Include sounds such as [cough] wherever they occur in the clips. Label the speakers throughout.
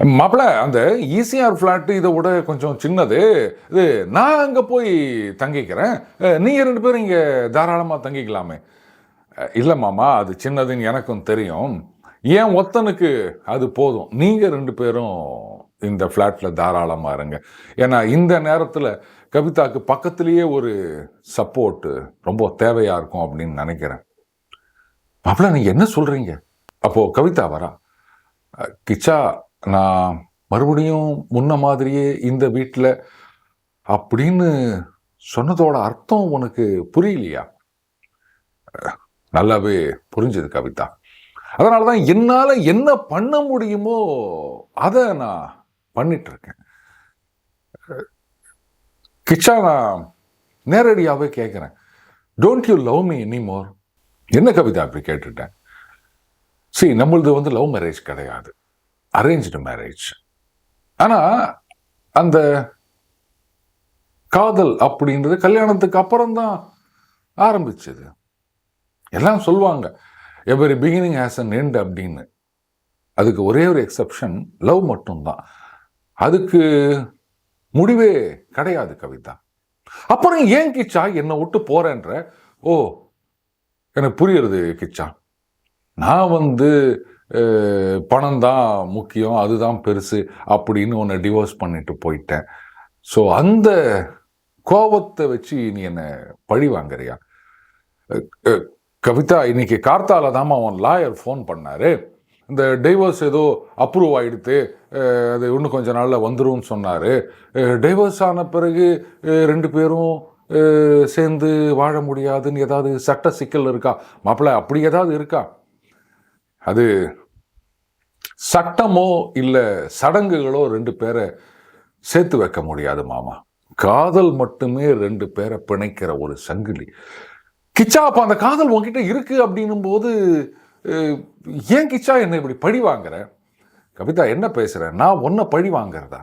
Speaker 1: மாப்பிள்ள அந்த ECR flat இதை விட கொஞ்சம் சின்னது. இது நான் அங்கே போய் தங்கிக்கிறேன். நீங்கள் ரெண்டு பேரும் இங்கே தாராளமாக தங்கிக்கலாமே. இல்லை மாமா அது சின்னதுன்னு எனக்கும் தெரியும். ஏன் ஒத்தனுக்கு அது போதும். நீங்கள் ரெண்டு பேரும் இந்த ஃப்ளாட்டில் தாராளமாக இருங்க. ஏன்னா இந்த நேரத்தில் கவிதாக்கு பக்கத்துலேயே ஒரு சப்போர்ட்டு ரொம்ப தேவையாக இருக்கும் அப்படின்னு நினைக்கிறேன். மாப்பிள்ள நீங்கள் என்ன சொல்கிறீங்க அப்போது கவிதா வரா. கிச்சா நான் மறுபடியும் முன்ன மாதிரியே இந்த வீட்டில் அப்படின்னு சொன்னதோட அர்த்தம் உனக்கு புரியலையா? நல்லாவே புரிஞ்சுது கவிதா. அதனால தான் என்னால் என்ன பண்ண முடியுமோ அதை நான் பண்ணிட்டு இருக்கேன் கிச்சா நான் நேரடியாகவே கேட்குறேன் don't you love me any more என்ன கவிதா அப்படி கேட்டுட்டேன் சரி நம்மளது வந்து லவ் மேரேஜ் கிடையாது. அரேஞ்சு மேரேஜ் ஆனால் அந்த காதல் அப்படின்றது கல்யாணத்துக்கு அப்புறம் தான் ஆரம்பிச்சது. எல்லாம் சொல்லுவாங்க every beginning has an end அப்படின்னு. அதுக்கு ஒரே ஒரு எக்ஸப்ஷன் லவ் மட்டும்தான். அதுக்கு முடிவே கிடையாது கவிதா. அப்புறம் ஏன் கிச்சா என்னை விட்டு போறேன்ற? ஓ எனக்கு புரியுறது கிச்சா. நான் வந்து பணம் தான் முக்கியம் அதுதான் பெருசு அப்படின்னு உன்னை டிவோர்ஸ் பண்ணிட்டு போயிட்டேன். ஸோ அந்த கோபத்தை வச்சு நீ என்னை பழி வாங்குறியா? கவிதா இன்னைக்கு கார்த்தால தான் அவன் லாயர் ஃபோன் பண்ணாரு. இந்த டைவர்ஸ் ஏதோ அப்ரூவ் ஆகிடுத்து அது இன்னும் கொஞ்ச நாளில் வந்துரும்னு சொன்னார். டைவர்ஸ் ஆன பிறகு ரெண்டு பேரும் சேர்ந்து வாழ முடியாதுன்னு ஏதாவது சட்ட சிக்கல் இருக்கா? மாப்பிள்ள அப்படி ஏதாவது இருக்கா? அது சட்டமோ இல்லை சடங்குகளோ ரெண்டு பேரை சேர்த்து வைக்க முடியாது மாமா. காதல் மட்டுமே ரெண்டு பேரை பிணைக்கிற ஒரு சங்கிலி. கிச்சா அப்போ அந்த காதல் உங்ககிட்ட இருக்கு அப்படின்னும் போது ஏன் கிச்சா என்னை இப்படி பழி வாங்குற? கவிதா என்ன பேசுகிறேன் நான் உன்னை பழி வாங்குறதா?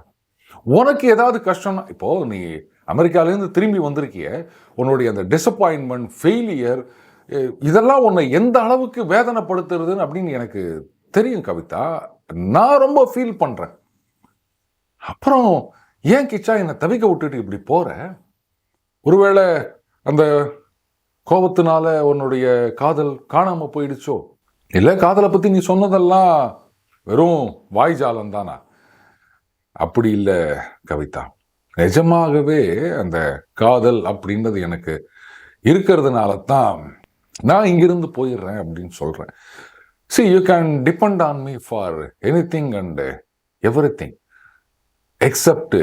Speaker 1: உனக்கு ஏதாவது கஷ்டம்னா இப்போது நீ அமெரிக்காலேருந்து திரும்பி வந்திருக்கிய உன்னுடைய அந்த டிசப்பாயின்மெண்ட் ஃபெயிலியர் இதெல்லாம் உன்னை எந்த அளவுக்கு வேதனைப்படுத்துறதுன்னு அப்படின்னு எனக்கு தெரியும் கவிதா. நான் ரொம்ப ஃபீல் பண்ணுறேன் அப்புறம் ஏன் கிச்சா என்னை தவிக்க விட்டுட்டு இப்படி போகிற ஒருவேளை அந்த கோபத்தினால உன்னுடைய காதல் காணாமல் போயிடுச்சோ? இல்லை காதலை பற்றி நீ சொன்னதெல்லாம் வெறும் வாய்ஜாலம் தானா? அப்படி இல்லை கவிதா. நிஜமாகவே அந்த காதல் அப்படின்றது எனக்கு இருக்கிறதுனால தான் நான் இங்கிருந்து போயிடுறேன் அப்படின்னு சொல்கிறேன் see you can depend on me for anything and everything except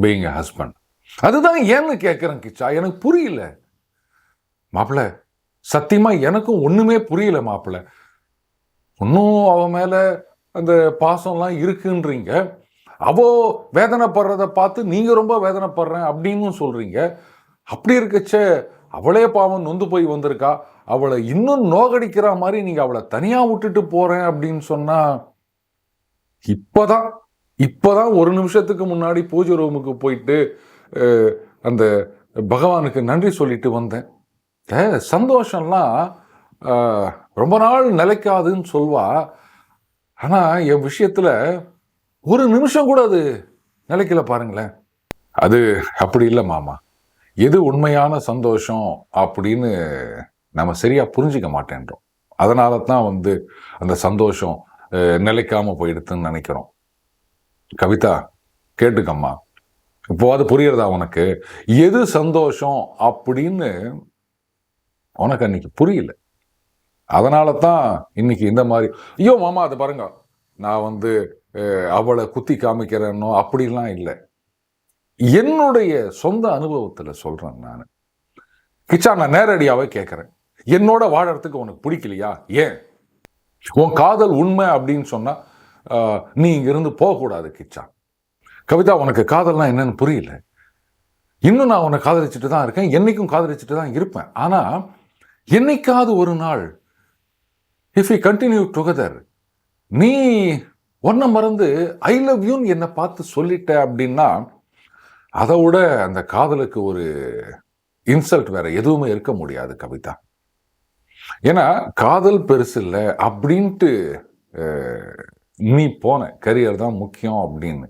Speaker 1: being a husband அதுதான் ஏன்னு கேட்குறேன் கிச்சா எனக்கு புரியல. மாப்பிள்ள சத்தியமாக எனக்கும் ஒன்றுமே புரியல மாப்பிள்ள இன்னும் அவன் மேலே அந்த பாசம்லாம் இருக்குன்றீங்க. அவ வேதனைப்படுறத பார்த்து நீங்கள் ரொம்ப வேதனைப்படுறேன் அப்படின்னு சொல்கிறீங்க அப்படி இருக்கச்ச அவளே பாவம் நொந்து போய் வந்திருக்கா. அவளை இன்னும் நோகடிக்கிற மாதிரி நீங்கள் அவளை தனியாக விட்டுட்டு போகிறேன் அப்படின்னு சொன்னால் இப்போ தான் இப்போ தான் ஒரு நிமிஷத்துக்கு முன்னாடி பூஜை ரூமுக்கு போயிட்டு அந்த பகவானுக்கு நன்றி சொல்லிட்டு வந்தேன். சந்தோஷம்லாம் ரொம்ப நாள் நிலைக்காதுன்னு சொல்வா. ஆனால் என் விஷயத்தில் ஒரு நிமிஷம் கூட அது நிலைக்கல பாருங்களேன். அது அப்படி இல்லை மாமா. எது உண்மையான சந்தோஷம் அப்படின்னு நம்ம சரியாக புரிஞ்சிக்க மாட்டேன்றோம். அதனால தான் வந்து அந்த சந்தோஷம் நிலைக்காமல் போயிடுதுன்னு நினைக்கிறோம். கவிதா கேட்டுக்கம்மா. இப்போ அது புரியுறதா உனக்கு? எது சந்தோஷம் அப்படின்னு உனக்கு அன்னைக்கு புரியல. அதனால தான் இன்னைக்கு இந்த மாதிரி ஐயோ மாமா அதை பாருங்க. நான் வந்து அவளை குத்தி காமிக்கிறேன்னோ அப்படிலாம் இல்லை. என்னுடைய சொந்த அனுபவத்தில் சொல்கிறேன் நான். கிச்சா நான் நேரடியாகவே கேட்குறேன் என்னோட வாழறதுக்கு உனக்கு பிடிக்கலையா? ஏன்? உன் காதல் உண்மை அப்படின்னு சொன்னா நீ இங்கிருந்து போகக்கூடாது கிச்சா. கவிதா உனக்கு காதல்னா என்னன்னு புரியல. இன்னும் நான் உன்னை காதலிச்சுட்டு தான் இருக்கேன். என்னைக்கும் காதலிச்சுட்டு தான் இருப்பேன். ஆனா என்னைக்காவது ஒரு நாள் இஃப் யூ கண்டினியூ டுகெதர் நீ ஒன்றை மறந்து ஐ லவ் யூன்னு என்னை பார்த்து சொல்லிட்ட அப்படின்னா அதை விட அந்த காதலுக்கு ஒரு இன்சல்ட் வேற எதுவுமே இருக்க முடியாது கவிதா. ஏன்னா காதல் பெருசு இல்லை அப்படின்ட்டு நீ போன கரியர் தான் முக்கியம் அப்படின்னு.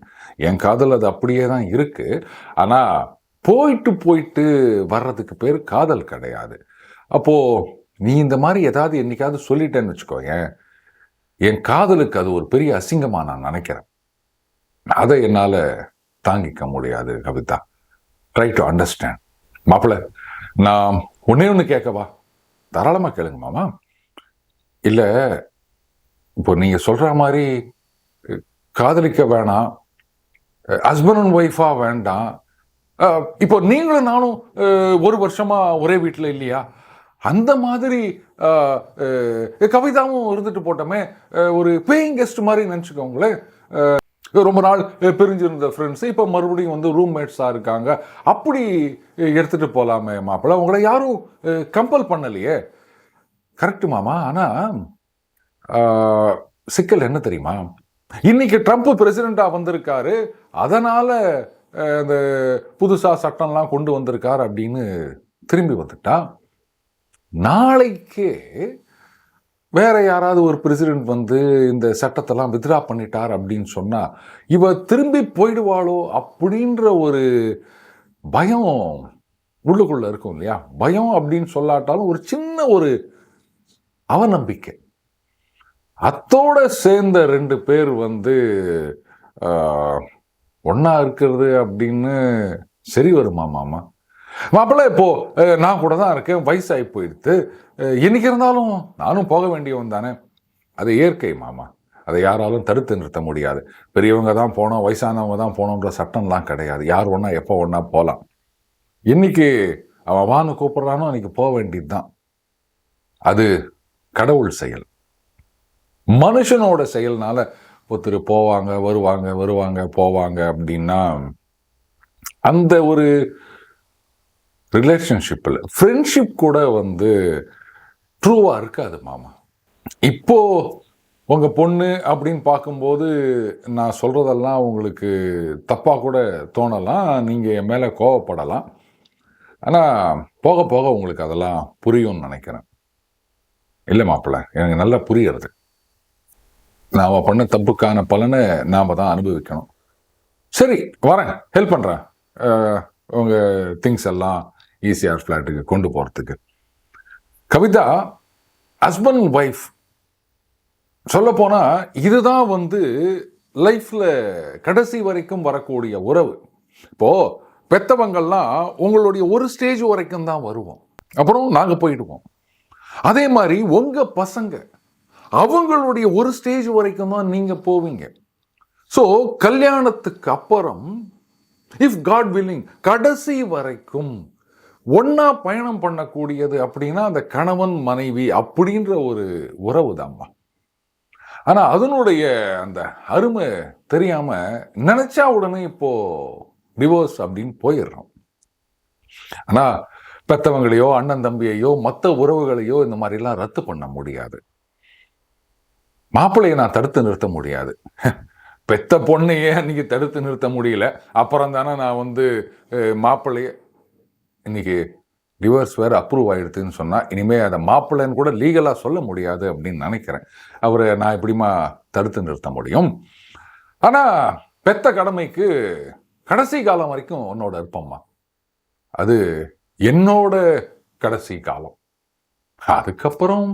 Speaker 1: என் காதல் அது அப்படியே தான் இருக்குது ஆனால் போயிட்டு போயிட்டு வர்றதுக்கு பேர் காதல் கிடையாது. அப்போ நீ இந்த மாதிரி ஏதாவது என்றைக்காவது சொல்லிட்டேன்னு வச்சுக்கோங்க என் காதலுக்கு அது ஒரு பெரிய அசிங்கமாக நான் நினைக்கிறேன். அதை என்னால் தாங்கிக்க முடியாது கவிதா. ட்ரை டு அண்டர்ஸ்டாண்ட் மாப்பிள்ள நான் ஒன்றே ஒன்று கேட்கவா? தாராளமாக கேளுங்க மாமா. இல்லை இப்போ நீங்கள் சொல்கிற மாதிரி காதலிக்க வேணாம் ஹஸ்பண்ட் அண்ட் ஒய்ஃபாக வேண்டாம். இப்போ நீங்களும் நானும் ஒரு வருஷமாக ஒரே வீட்டில் இல்லையா? அந்த மாதிரி கவிதாவும் இருந்துட்டு போட்டோமே ஒரு பேயிங் கெஸ்ட் மாதிரி நினச்சிக்கோங்களேன். ரொம்ப நாள் பிரிஞ்சிருந்த ஃப்ரெண்ட்ஸு இப்போ மறுபடியும் வந்து ரூம்மேட்ஸாக இருக்காங்க. அப்படி எடுத்துகிட்டு போகலாமே மாப்பிள்ள. உங்களை யாரும் கம்பல் பண்ணலையே. கரெக்டு மாமா. ஆனால் சிக்கல் என்ன தெரியுமா? இன்னைக்கு ட்ரம்ப் பிரசிடெண்ட்டாக வந்திருக்காரு. அதனால் இந்த புதுசாக சட்டம்லாம் கொண்டு வந்திருக்கார் அப்படின்னு திரும்பி வந்துட்டா. நாளைக்கே வேற யாராவது ஒரு பிரசிடென்ட் வந்து இந்த சட்டத்தெல்லாம் வித்ரா பண்ணிட்டார் அப்படின்னு சொன்னால் இவ திரும்பி போயிடுவாளோ அப்படின்ற ஒரு பயம் உள்ளுக்குள்ளே இருக்கும் இல்லையா? பயம் அப்படின்னு சொல்லாட்டாலும் ஒரு சின்ன ஒரு அவநம்பிக்கை. அத்தோட சேர்ந்த ரெண்டு பேர் வந்து ஒன்றா இருக்கிறது அப்படின்னு சரி வருமா மாமா? மாப்பிள்ள இப்போ நான் கூட தான் இருக்கேன். வயசாகி போயிடுத்து. என்னைக்கு இருந்தாலும் நானும் போக வேண்டியவன் தானே. அது இயற்கை மாமா. அதை யாராலும் தடுத்து நிறுத்த முடியாது. பெரியவங்க தான் போனோம் வயசானவங்க தான் போனோன்ற சட்டம்லாம் கிடையாது. யார் ஒன்றா எப்போ ஒன்றா போகலாம். இன்னைக்கு அவன் வான்னு கூப்பிட்றானோ அன்னைக்கு போக வேண்டியது தான். அது கடவுள் செயல். மனுஷனோட செயல்னால ஒருத்தர் போவாங்க வருவாங்க வருவாங்க போவாங்க அப்படின்னா அந்த ஒரு ரிலேஷன்ஷிப்பில். ஃப்ரெண்ட்ஷிப் கூட வந்து ட்ரூவாக இருக்காது மாமா. இப்போது உங்கள் பொண்ணு அப்படின்னு பார்க்கும்போது நான் சொல்கிறதெல்லாம் உங்களுக்கு தப்பாக கூட தோணலாம். நீங்கள் என் மேலே கோவப்படலாம். ஆனால் போக போக உங்களுக்கு அதெல்லாம் புரியும்னு நினைக்கிறேன். இல்லை மாப்பிள்ள எனக்கு நல்லா புரியறது நாம் பண்ண தப்புக்கான பலனை நாம் தான் அனுபவிக்கணும். சரி வரேன். ஹெல்ப் பண்ணுறேன் உங்கள் திங்ஸ் எல்லாம் ஈசிஆர் ஃப்ளாட்டுக்கு கொண்டு போகிறதுக்கு கவிதா ஹஸ்பண்ட் ஒய்ஃப் சொல்லப்போனால் இதுதான் வந்து லைஃப்பில் கடைசி வரைக்கும் வரக்கூடிய உறவு. இப்போது பெத்தவங்கள்லாம் உங்களுடைய ஒரு ஸ்டேஜ் வரைக்கும் தான் வருவோம். அப்புறம் நாங்கள் போயிடுவோம். அதே மாதிரி உங்கள் பசங்க அவங்களுடைய ஒரு ஸ்டேஜ் வரைக்கும் தான் நீங்கள் போவீங்க. ஸோ கல்யாணத்துக்கு அப்புறம் இஃப் காட் வில்லிங் கடைசி வரைக்கும் ஒன்றா பயணம் பண்ணக்கூடியது அப்படின்னா அந்த கணவன் மனைவி அப்படின்ற ஒரு உறவு தான்மா ஆனால் அதனுடைய அந்த அருமை தெரியாமல் நினச்சா உடனே இப்போது டிவோர்ஸ் அப்படின்னு போயிடுறோம். ஆனால் பெத்தவங்களையோ அண்ணன் தம்பியையோ மற்ற உறவுகளையோ இந்த மாதிரிலாம் ரத்து பண்ண முடியாது. மாப்பிள்ளையை நான் தடுத்து நிறுத்த முடியாது. பெத்த பொண்ணையே அன்றைக்கி தடுத்து நிறுத்த முடியல. அப்புறம் தானே நான் வந்து மாப்பிள்ளையை இன்றைக்கி டிவோர்ஸ் வேறு அப்ரூவ் ஆகிடுதுன்னு சொன்னால் இனிமேல் அதை மாப்பிள்ளைன்னு கூட லீகலாக சொல்ல முடியாது அப்படின்னு நினைக்கிறேன். அவரை நான் எப்படிமா தடுத்து நிறுத்த முடியும்? ஆனால் பெத்த கடமைக்கு கடைசி காலம் வரைக்கும் உன்னோட இருப்பம்மா. அது என்னோட கடைசி காலம். அதுக்கப்புறம்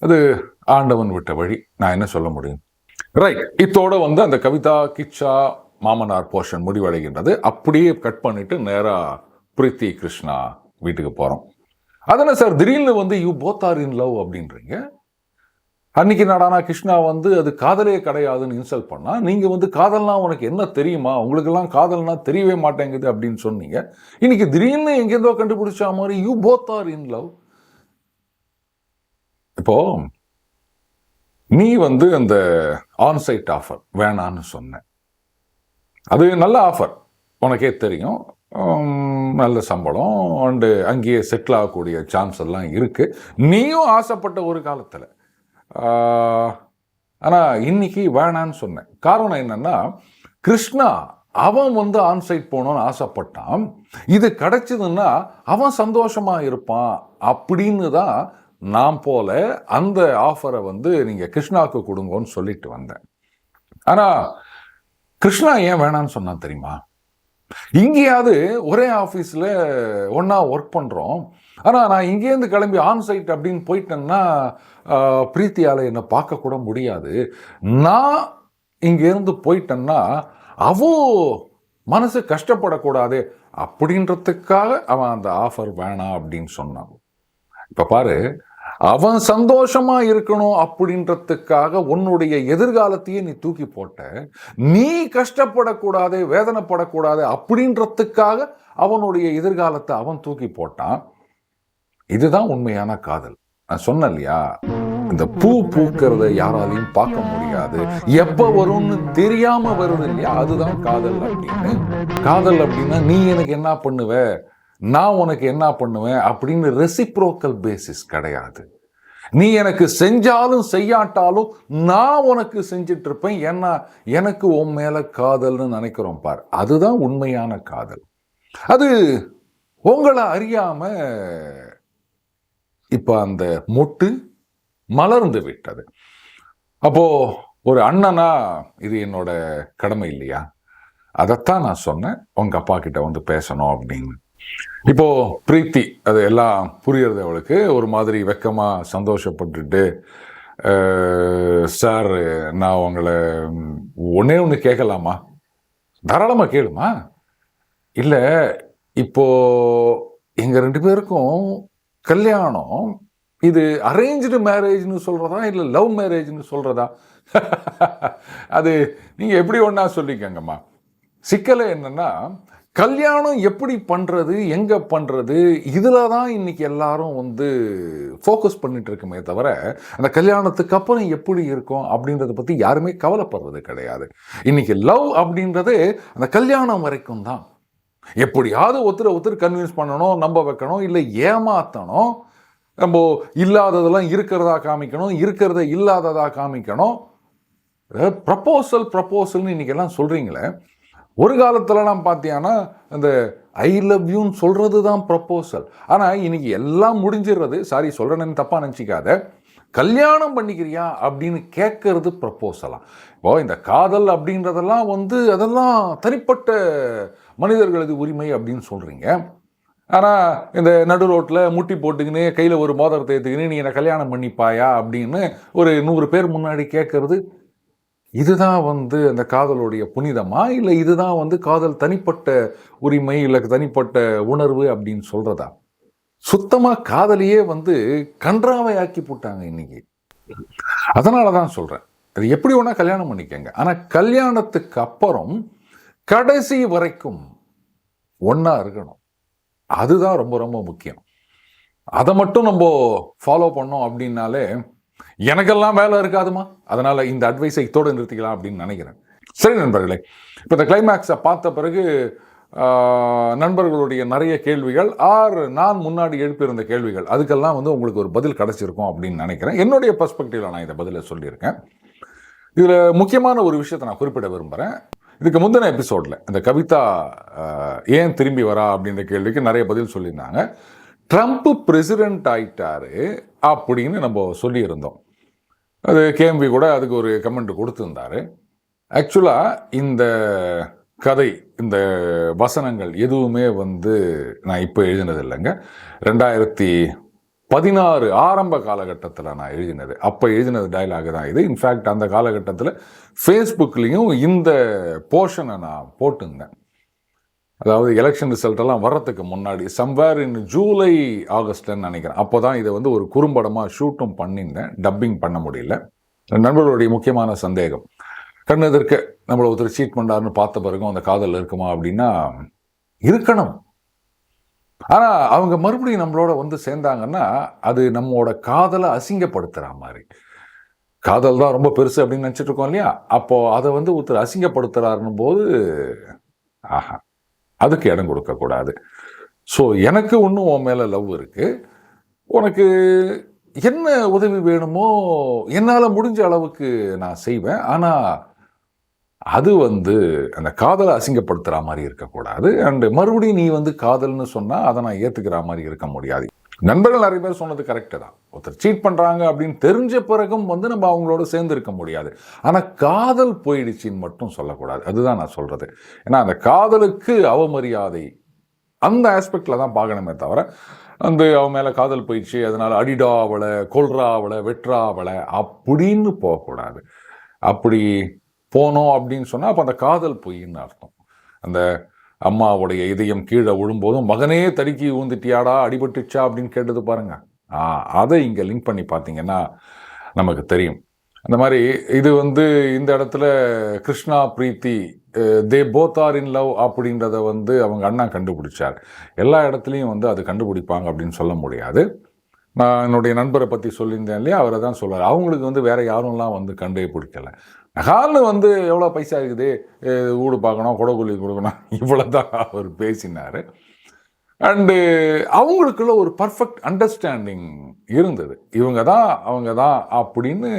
Speaker 1: அது ஆண்டவன் விட்ட வழி. நான் என்ன சொல்ல முடியும்? ரைட் இத்தோட வந்து அந்த கவிதா கிச்சா மாமனார் போர்ஷன் முடிவடைகின்றது. அப்படியே கட் பண்ணிட்டு நேராக பிரீத்தி கிருஷ்ணா வீட்டுக்கு போகிறோம் அதனால் சார் திடீர்னு வந்து you both are in love அப்படின்றீங்க. அன்னைக்கு நாடானா கிருஷ்ணா வந்து அது காதலே கிடையாதுன்னு இன்சல்ட் பண்ணா நீங்கள் வந்து காதல்னா உனக்கு என்ன தெரியுமா? உங்களுக்கெல்லாம் காதல்னா தெரியவே மாட்டேங்குது அப்படின்னு சொன்னீங்க. இன்னைக்கு திடீர்னு எங்கேருந்தோ கண்டுபிடிச்ச மாதிரி you both are in love இப்போ நீ வந்து அந்த ஆன்சைட் ஆஃபர் வேணான்னு சொன்ன. அது நல்ல ஆஃபர் உனக்கே தெரியும். நல்ல சம்பளம் அண்டு அங்கேயே செட்டில் ஆகக்கூடிய சான்ஸ் எல்லாம் இருக்குது நீயும் ஆசைப்பட்ட ஒரு காலத்தில். ஆனால் இன்னைக்கு வேணான்னு சொன்னேன். காரணம் என்னென்னா கிருஷ்ணா அவன் வந்து ஆன்சைட் போகணும்னு ஆசைப்பட்டான். இது கிடச்சிதுன்னா அவன் சந்தோஷமாக இருப்பான் அப்படின்னு தான் நான் போல அந்த ஆஃபரை வந்து நீங்கள் கிருஷ்ணாவுக்கு கொடுங்கன்னு சொல்லிட்டு வந்தேன். ஆனால் கிருஷ்ணா ஏன் வேணான்னு சொன்னான் தெரியுமா? இங்கேயாவது ஒரே ஆஃபீஸில் ஒன்றா ஒர்க் பண்ணுறோம் ஆனால் நான் இங்கேருந்து கிளம்பி ஆன் சைட் அப்படின்னு போயிட்டேன்னா பிரீத்தியால் என்னை பார்க்கக்கூட முடியாது. நான் இங்கேருந்து போயிட்டேன்னா அவோ மனசு கஷ்டப்படக்கூடாது. அப்படின்றதுக்காக அவன் அந்த ஆஃபர் வேணாம் அப்படின்னு சொன்னான். இப்போ பாரு அவன் சந்தோஷமா இருக்கணும் அப்படின்றதுக்காக உன்னுடைய எதிர்காலத்தையே நீ தூக்கி போட்ட. நீ கஷ்டப்படக்கூடாது வேதனைப்படக்கூடாது அப்படின்றதுக்காக அவனுடைய எதிர்காலத்தை அவன் தூக்கி போட்டான். இதுதான் உண்மையான காதல். நான் சொன்னேன் இல்லையா? இந்த பூ பூக்கிறத யாராலையும் பார்க்க முடியாது. எப்ப வரும்னு தெரியாம வருது இல்லையா? அதுதான் காதல் அப்படின்னு. காதல் அப்படின்னா நீ எனக்கு என்ன பண்ணுவ? நான் உனக்கு என்ன பண்ணுவேன் அப்படின்னு ரெசிப்ரோக்கல் பேசிஸ் கிடையாது. நீ எனக்கு செஞ்சாலும் செய்யாட்டாலும் நான் உனக்கு செஞ்சிட்டு இருப்பேன் ஏன்னா எனக்கு உன் மேல காதல்னு நினைக்கிறோம் பார். அதுதான் உண்மையான காதல். அது உங்களை அறியாம இப்போ அந்த மொட்டு மலர்ந்து விட்டது. அப்போ ஒரு அண்ணனா இது என்னோட கடமை இல்லையா? அதைத்தான் நான் சொன்னேன். உங்கள் அப்பா கிட்ட வந்து பேசணும் அப்படின்னு. இப்போ பிரீத்தி அது எல்லாம் புரியறது அவளுக்கு. ஒரு மாதிரி வெக்கமாக சந்தோஷப்பட்டுட்டு சார் நான் உங்களை ஒன்றே ஒன்று கேட்கலாமா தாராளமாக கேளுமா? இல்லை இப்போ எங்கள் ரெண்டு பேருக்கும் கல்யாணம் இது அரேஞ்சு மேரேஜ்னு சொல்கிறதா இல்லை லவ் மேரேஜ்னு சொல்கிறதா அது நீங்கள் எப்படி ஒன்றா சொல்லிக்கங்கம்மா? சிக்கலை என்னென்னா கல்யாணம் எப்படி பண்ணுறது எங்கே பண்ணுறது இதில் தான் இன்றைக்கி எல்லாரும் வந்து ஃபோக்கஸ் பண்ணிட்டு இருக்குமே தவிர அந்த கல்யாணத்துக்கு அப்புறம் எப்படி இருக்கும் அப்படின்றத பற்றி யாருமே கவலைப்படுறது கிடையாது. இன்னைக்கு லவ் அப்படின்றது அந்த கல்யாணம் வரைக்கும் தான். எப்படியாவது ஒருத்தர் ஒருத்தர் கன்வின்ஸ் பண்ணணும் நம்ப வைக்கணும் இல்லை ஏமாத்தணும் நம்ம இல்லாததெல்லாம் இருக்கிறதா காமிக்கணும் இருக்கிறத இல்லாததாக காமிக்கணும். ப்ரப்போசல் ப்ரப்போசல்னு இன்றைக்கெல்லாம் சொல்கிறீங்களே ஒரு காலத்திலலாம் பார்த்தீங்கன்னா இந்த ஐ லவ் யூன்னு சொல்கிறது தான் ப்ரப்போசல் ஆனால் இன்னைக்கு எல்லாம் முடிஞ்சிடுறது சாரி சொல்கிறேன்னு தப்பாக நினச்சிக்காத கல்யாணம் பண்ணிக்கிறியா அப்படின்னு கேட்கறது ப்ரப்போசலாம் இப்போ இந்த காதல் அப்படின்றதெல்லாம் வந்து அதெல்லாம் தனிப்பட்ட மனிதர்களது உரிமை அப்படின்னு சொல்கிறீங்க ஆனால் இந்த நடு ரோட்டில் முட்டி போட்டுக்கின்னு கையில் ஒரு மோதிரத்தை ஏற்றுக்கின்னு நீ என்னை கல்யாணம் பண்ணிப்பாயா அப்படின்னு ஒரு நூறு பேர் முன்னாடி கேட்கறது இதுதான் வந்து அந்த காதலுடைய புனிதமா? இல்லை இதுதான் வந்து காதல் தனிப்பட்ட உரிமை இல்லை தனிப்பட்ட உணர்வு அப்படின்னு சொல்றதா? சுத்தமாக காதலையே வந்து கன்றாவை ஆக்கி போட்டாங்க இன்னைக்கு. அதனால தான் சொல்கிறேன் அது எப்படி வேணால் கல்யாணம் பண்ணிக்கங்க. ஆனால் கல்யாணத்துக்கு அப்புறம் கடைசி வரைக்கும் ஒன்றா இருக்கணும். அதுதான் ரொம்ப ரொம்ப முக்கியம். அதை மட்டும் நம்ம ஃபாலோ பண்ணோம் அப்படின்னாலே எனக்கெல்லாம் வேலை இருக்காதுமா? அதனால் இந்த அட்வைஸை இத்தோடு நிறுத்திக்கலாம் அப்படின்னு நினைக்கிறேன். சரி நண்பர்களே இப்போ இந்த கிளைமேக்ஸை பார்த்த பிறகு நண்பர்களுடைய நிறைய கேள்விகள் ஆர் நான் முன்னாடி எழுப்பியிருந்த கேள்விகள் அதுக்கெல்லாம் வந்து உங்களுக்கு ஒரு பதில் கிடச்சிருக்கும் அப்படின்னு நினைக்கிறேன். என்னுடைய பர்ஸ்பெக்டிவில் நான் இந்த பதிலை சொல்லியிருக்கேன். இதில் முக்கியமான ஒரு விஷயத்தை நான் குறிப்பிட விரும்புகிறேன் இதுக்கு முந்தின எபிசோடில் இந்த கவிதா ஏன் திரும்பி வரா அப்படின்ற கேள்விக்கு நிறைய பதில் சொல்லியிருந்தாங்க. ட்ரம்ப் பிரசிடென்ட் ஆயிட்டாரு அப்படின்னு நம்ம சொல்லியிருந்தோம். அது கேஎம்பி கூட அதுக்கு ஒரு கமெண்ட் கொடுத்துருந்தாரு. ஆக்சுவலாக இந்த கதை இந்த வசனங்கள் எதுவுமே வந்து நான் இப்போ எழுதினது இல்லைங்க ரெண்டாயிரத்தி பதினாறு ஆரம்ப காலகட்டத்தில் நான் எழுதினது. அப்போ எழுதினது டயலாக் தான் இது. இன்ஃபேக்ட் அந்த காலகட்டத்தில் ஃபேஸ்புக்லேயும் இந்த போர்ஷனை நான் போட்டிருந்தேன். அதாவது எலெக்ஷன் ரிசல்ட்டெல்லாம் வர்றதுக்கு முன்னாடி சம்வேர் இன் ஜூலை ஆகஸ்ட்னு நினைக்கிறேன். அப்போ தான் இதை வந்து ஒரு குறும்படமாக ஷூட்டும் பண்ணியிருந்தேன். டப்பிங் பண்ண முடியல. நண்பர்களுடைய முக்கியமான சந்தேகம். கண்ணு எதிர்க்க நம்மளை ஒருத்தர் சீட் பண்ணாருன்னு பார்த்த பிறகும் அந்த காதல் இருக்குமா அப்படின்னா இருக்கணும். ஆனால் அவங்க மறுபடியும் நம்மளோட வந்து சேர்ந்தாங்கன்னா அது நம்மளோட காதலை அசிங்கப்படுத்துகிற மாதிரி. காதல் தான் ரொம்ப பெருசு அப்படின்னு நினச்சிட்டு இருக்கோம் இல்லையா? அப்போ அதை வந்து ஒருத்தர் அசிங்கப்படுத்துறாருன்னும் போது ஆஹா. அதுக்கு இடம் கொடுக்கக்கூடாது. ஸோ எனக்கு ஒன்றும் உன் மேலே லவ் இருக்குது உனக்கு என்ன உதவி வேணுமோ என்னால் முடிஞ்ச அளவுக்கு நான் செய்வேன். ஆனால் அது வந்து அந்த காதலை அசிங்கப்படுத்துகிற மாதிரி இருக்கக்கூடாது. அண்டு மறுபடியும் நீ வந்து காதல்னு சொன்னால் அதை நான் ஏற்றுக்கிற மாதிரி இருக்க முடியாது. நண்பர்கள் நிறைய பேர் சொன்னது கரெக்டு தான். ஒருத்தர் சீட் பண்ணுறாங்க அப்படின்னு தெரிஞ்ச பிறகும் வந்து நம்ம அவங்களோட சேர்ந்து இருக்க முடியாது. ஆனால் காதல் போயிடுச்சின்னு மட்டும் சொல்லக்கூடாது. அதுதான் நான் சொல்கிறது ஏன்னா அந்த காதலுக்கு அவமரியாதை அந்த ஆஸ்பெக்டில் தான் பார்க்கணுமே தவிர அந்த அவன் மேலே காதல் போயிடுச்சு அதனால் அடிடா அவளை கொல்றா அவளை வெட்டுறா அவளை அப்படின்னு போகக்கூடாது. அப்படி போனோம் அப்படின்னு சொன்னால் அப்போ அந்த காதல் பொய்ன்னு அர்த்தம். அந்த அம்மாவுடைய இதயம் கீழே விழும்போதும் மகனே தடுக்கி ஊந்துட்டியாடா அடிபட்டுச்சா? அப்படின்னு கேட்டது பாருங்க. ஆ அதை இங்கே லிங்க் பண்ணி பார்த்தீங்கன்னா நமக்கு தெரியும். அந்த மாதிரி இது வந்து இந்த இடத்துல Krishna Preethi they both are in love அப்படின்றத வந்து அவங்க அண்ணா கண்டுபிடிச்சார். எல்லா இடத்துலையும் வந்து அது கண்டுபிடிப்பாங்க அப்படின்னு சொல்ல முடியாது. நான் என்னுடைய நண்பரை பற்றி சொல்லியிருந்தேன் இல்லையா? அவரை தான் சொல்லுவார் அவங்களுக்கு வந்து வேறு யாரும்லாம் வந்து கண்டே பிடிக்கலை. ஹார்னு வந்து எவ்வளோ பைசா இருக்குது? ஊடு வீடு பார்க்கணும் குடகுலி கொடுக்கணும். [laughs] இவ்வளோ தான் அவர் பேசினார். அண்டு அவங்களுக்குள்ள ஒரு பர்ஃபெக்ட் அண்டர்ஸ்டாண்டிங் இருந்தது. இவங்க தான் அவங்க தான் அப்படின்னு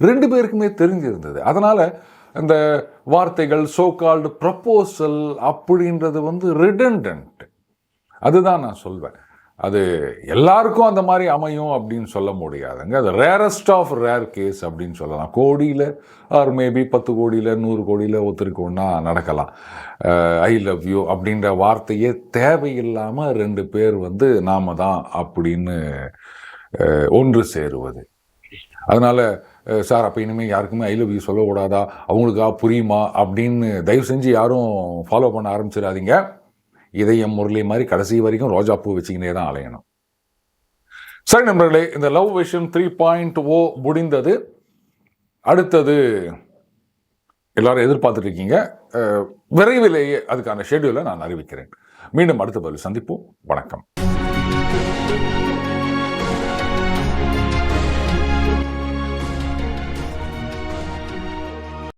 Speaker 1: ரெண்டு பேருக்குமே தெரிஞ்சிருந்தது. அதனால் அந்த வார்த்தைகள் சோ கால்டு ப்ரப்போசல் அப்படின்றது வந்து ரிடண்டன்ட் அதுதான் நான் சொல்வேன். அது எல்லாருக்கும் அந்த மாதிரி அமையும் அப்படின்னு சொல்ல முடியாதுங்க. அது ரேரஸ்ட் ஆஃப் ரேர் கேஸ் அப்படின்னு சொல்லலாம். கோடியில் ஆர் மேபி பத்து கோடியில் நூறு கோடியில் ஒருத்தருக்கு ஒன்றா நடக்கலாம். ஐ லவ் யூ அப்படின்ற வார்த்தையே தேவையில்லாமல் ரெண்டு பேர் வந்து நாம தான் அப்படின்னு ஒன்று சேருவது. அதனால் சார் அப்போ இனிமேல் யாருக்குமே ஐ லவ் யூ சொல்லக்கூடாதா? அவங்களுக்கா புரியுமா? அப்படின்னு தயவு செஞ்சு யாரும் ஃபாலோ பண்ண ஆரம்பிச்சிடாதீங்க. இதயம் முரளி மாதிரி கடைசி வரைக்கும் ரோஜா பூ வச்சுக்கினே தான் அலையணும். சரி நண்பர்களே இந்த love vision three point O முடிந்தது. அடுத்தது எல்லாரும் எதிர்பார்த்துட்டு இருக்கீங்க. விரைவிலேயே அதுக்கான ஷெட்யூலை நான் அறிவிக்கிறேன். மீண்டும் அடுத்த பதில் சந்திப்போம். வணக்கம்.